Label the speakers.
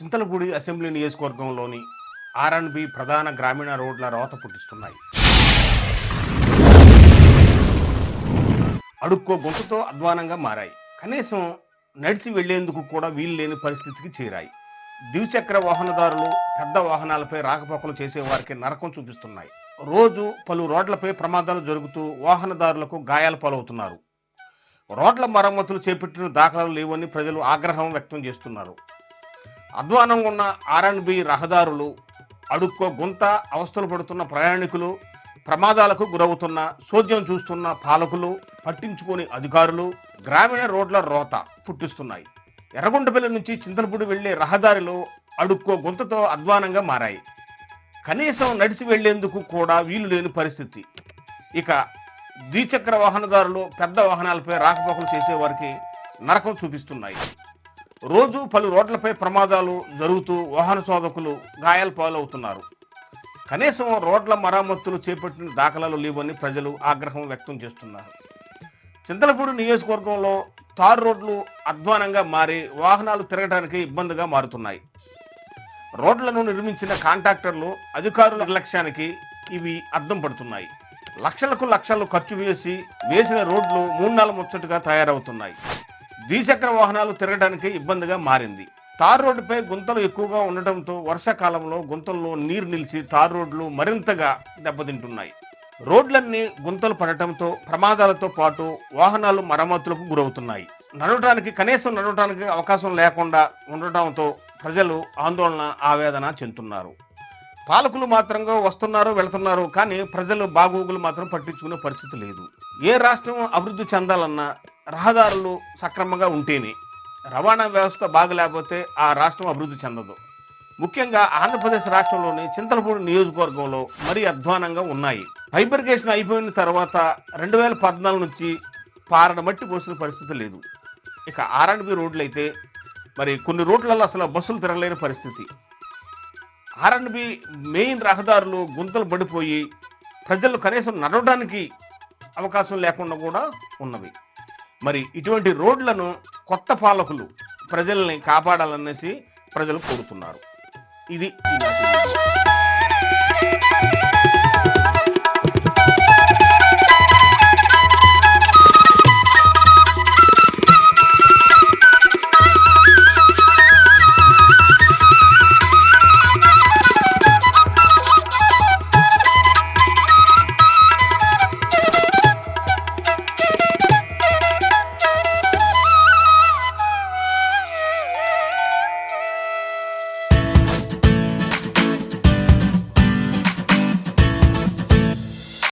Speaker 1: Chintalapudi assembly నియోజకవర్గంలోని R&B ప్రధాన గ్రామీణ రోడ్ల రోత పుట్టిస్తున్నాయి. అడుక్కో గుంటతో అధ్వానంగా మారాయి. కనీసం నడిచి వెళ్ళేందుకు కూడా వీలు లేని పరిస్థితికి చేరాయి. ద్విచక్ర వాహనదారులు పెద్ద వాహనాలపై రాకపోకలు చేసే వారికి నరకం చూపిస్తున్నాయి. రోజు పలు రోడ్లపై ప్రమాదాలు జరుగుతూ వాహనదారులకు గాయాల పాలవుతున్నారు. రోడ్ల మరమ్మతులు చేపట్టిన దాఖలాలు లేవని ప్రజలు ఆగ్రహం వ్యక్తం చేస్తున్నారు. అధ్వానంగా ఉన్న ఆర్ఎండ్బి రహదారులు అడుక్కో గుంత అవస్థలు పడుతున్న ప్రయాణికులు ప్రమాదాలకు గురవుతున్న సోద్యం చూస్తున్న పాలకులు పట్టించుకోని అధికారులు గ్రామీణ రోడ్ల రోత పుట్టిస్తున్నాయి. ఎర్రగుంటపల్లి నుంచి చింతలపూడి వెళ్ళే రహదారిలో అడుక్కో గుంతతో అధ్వానంగా మారాయి. కనీసం నడిచి వెళ్ళేందుకు కూడా వీలు లేని పరిస్థితి. ఇక ద్విచక్ర వాహనదారులు పెద్ద వాహనాలపై రాకపోకలు చేసేవారికి నరకం చూపిస్తున్నాయి. రోజు పలు రోడ్లపై ప్రమాదాలు జరుగుతూ వాహన శోధకులు గాయాల పాలవుతున్నారు. కనీసం రోడ్ల మరమ్మతులు చేపట్టిన దాఖలాలు లేవని ప్రజలు ఆగ్రహం వ్యక్తం చేస్తున్నారు. చింతలపూడి నియోజకవర్గంలో తారు రోడ్లు అధ్వానంగా మారి వాహనాలు తిరగడానికి ఇబ్బందిగా మారుతున్నాయి. రోడ్లను నిర్మించిన కాంట్రాక్టర్లు అధికారుల నిర్లక్ష్యానికి ఇవి అద్దం పడుతున్నాయి. లక్షలకు లక్షలు ఖర్చు వేసి వేసిన రోడ్లు మూడు నాలుగు ముచ్చటగా తయారవుతున్నాయి. ద్విచక్ర వాహనాలు తిరగడానికి ఇబ్బందిగా మారింది. తార్ రోడ్డుపై గుంతలు ఎక్కువగా ఉండటంతో వర్షాకాలంలో గుంతల్లో నీరు నిలిచి తార్ రోడ్లు మరింతగా దెబ్బతింటున్నాయి. రోడ్లన్నీ గుంతలు పడటంతో ప్రమాదాలతో పాటు వాహనాలు మరమ్మతులకు గురవుతున్నాయి. నడవటానికి కనీసం నడవటానికి అవకాశం లేకుండా ఉండటంతో ప్రజలు ఆందోళన ఆవేదన చెందుతున్నారు. పాలకులు మాత్రంగా వస్తున్నారు వెళుతున్నారు కానీ ప్రజలు బాగోగులు మాత్రం పట్టించుకునే పరిస్థితి లేదు. ఏ రాష్ట్రం అభివృద్ధి చెందాలన్నా రహదారులు సక్రమంగా ఉంటేనే రవాణా వ్యవస్థ బాగలేకపోతే ఆ రాష్ట్రం అభివృద్ధి చెందదు. ముఖ్యంగా ఆంధ్రప్రదేశ్ రాష్ట్రంలోని చింతలపూడి నియోజకవర్గంలో మరీ అధ్వానంగా ఉన్నాయి. ఫైబర్గేషన్ అయిపోయిన తర్వాత రెండు వేల పద్నాలుగు నుంచి పారడ మట్టి పోసిన పరిస్థితి లేదు. ఇక ఆర్ఎండ్బి రోడ్లు అయితే మరి కొన్ని రోడ్లలో అసలు బస్సులు తిరగలేని పరిస్థితి. ఆర్ఎండ్బి మెయిన్ రహదారులు గుంతలు పడిపోయి ప్రజలు కనీసం నడవడానికి అవకాశం లేకుండా కూడా ఉన్నవి. మరి ఇటువంటి రోడ్లను కొత్త పాలకులు ప్రజల్ని కాపాడాలనేసి ప్రజలు కోరుతున్నారు. ఇది